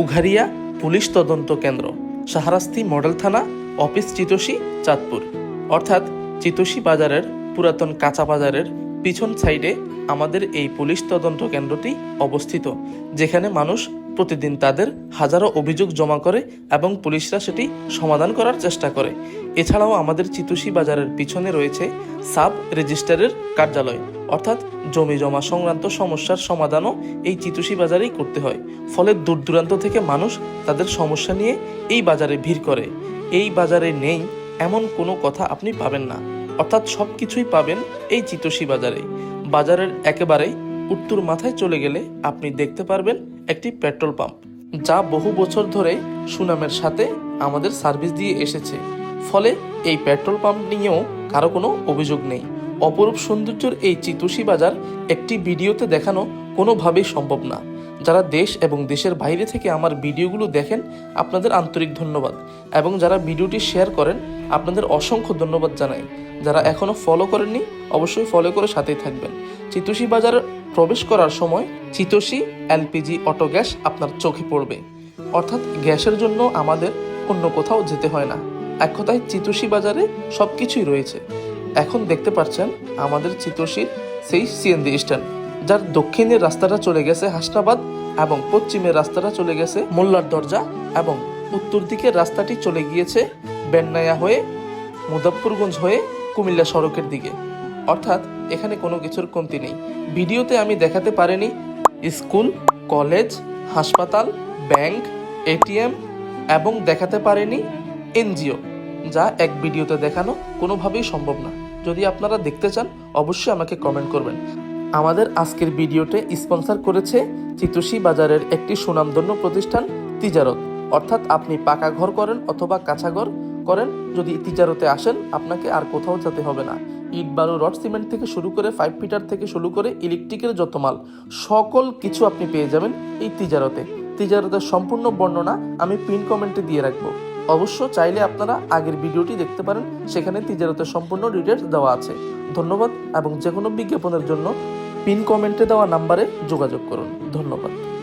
উঘারিয়া police তদন্ত কেন্দ্র Shahrasti model থানা, অফিস চিতোষী, চাঁদপুর। অর্থাৎ চিতোষী বাজারের পুরাতন কাঁচা বাজারের পিছন সাইডে আমাদের এই পুলিশ তদন্ত কেন্দ্রটি অবস্থিত, যেখানে মানুষ প্রতিদিন তাদের হাজারো অভিযোগ জমা করে এবং পুলিশরা সেটি সমাধান করার চেষ্টা করে। এছাড়াও আমাদের চিতুষী বাজারের পিছনে রয়েছে সাব রেজিস্ট্রারের কার্যালয়। অর্থাৎ জমি জমা সংক্রান্ত সমস্যার সমাধানও এই চিতুষী বাজারেই করতে হয়। ফলে দূর দূরান্ত থেকে মানুষ তাদের সমস্যা নিয়ে এই বাজারে ভিড় করে। এই বাজারে নেই এমন কোনো কথা আপনি পাবেন না। অর্থাৎ সব কিছুই পাবেন এই চিতোষী বাজারে বাজারের একেবারেই উত্তর মাথায় চলে গেলে আপনি দেখতে পারবেন একটি পেট্রোল পাম্প। যা বহু বছর ধরে সুনামের সাথে আমাদের সার্ভিস দিয়ে এসেছে। ফলে এই পেট্রোল পাম্প নিয়েও কারও কোনো অভিযোগ নেই। অপরূপ সৌন্দর্যের এই চিতুষী বাজার একটি ভিডিওতে দেখানো কোনোভাবেই সম্ভব না। যারা দেশ এবং দেশের বাইরে থেকে আমার ভিডিওগুলো দেখেন, আপনাদের আন্তরিক ধন্যবাদ। এবং যারা ভিডিওটি শেয়ার করেন, আপনাদের অসংখ্য ধন্যবাদ জানাই। যারা এখনও ফলো করেননি, অবশ্যই ফলো করে সাথেই থাকবেন। চিতোষী বাজার প্রবেশ করার সময় চিতোষী এলপিজি অটো গ্যাস আপনার চোখে পড়বে। অর্থাৎ গ্যাসের জন্য আমাদের অন্য কোথাও যেতে হয় না। এক কথায় চিতোষী বাজারে সব কিছুই রয়েছে। এখন দেখতে পাচ্ছেন আমাদের চিতোষীর সেই সিএনজি স্ট্যান্ড, যার দক্ষিণের রাস্তাটা চলে গেছে হাসনাবাদ এবং পশ্চিমের রাস্তাটা চলে গেছে মোল্লার দরজা এবং উত্তর দিকের রাস্তাটি চলে গিয়েছে বেন্নায়া হয়ে মুজাফরগঞ্জ হয়ে কুমিল্লা সড়কের দিকে। অর্থাৎ এখানে কোনো কিছুর কমতি নেই। ভিডিওতে আমি দেখাতে পারিনি স্কুল, কলেজ, হাসপাতাল, ব্যাংক, এটিএম এবং দেখাতে পারিনি এনজিও, যা এক ভিডিওতে দেখানো কোনোভাবেই সম্ভব না। যদি আপনারা দেখতে চান, অবশ্যই আমাকে কমেন্ট করবেন। আমাদের আজকের ভিডিওতে স্পন্সর করেছে চিতুষী বাজারের একটি সুনামধন্য প্রতিষ্ঠান তিজারত। অর্থাৎ আপনি পাকা ঘর করেন অথবা কাঁচা ঘর করেন, যদি তিজারতে আসেন, আপনাকে আর কোথাও যেতে হবে না। ইট, বালু, রড, সিমেন্ট থেকে শুরু করে ফাইভ ফিটার থেকে শুরু করে ইলেকট্রিকের যত মাল সকল কিছু আপনি পেয়ে যাবেন এই তিজারতে। তিজারতের সম্পূর্ণ বর্ণনা আমি পিন কমেন্টে দিয়ে রাখব। অবশ্য চাইলে আপনারা আগের ভিডিওটি দেখতে পারেন। সেখানে তিজারতের সম্পূর্ণ ডিটেলস দেওয়া আছে। ধন্যবাদ এবং যে কোনো বিজ্ঞাপনের জন্য পিন কমেন্টে দেওয়া নাম্বারে যোগাযোগ করুন। ধন্যবাদ।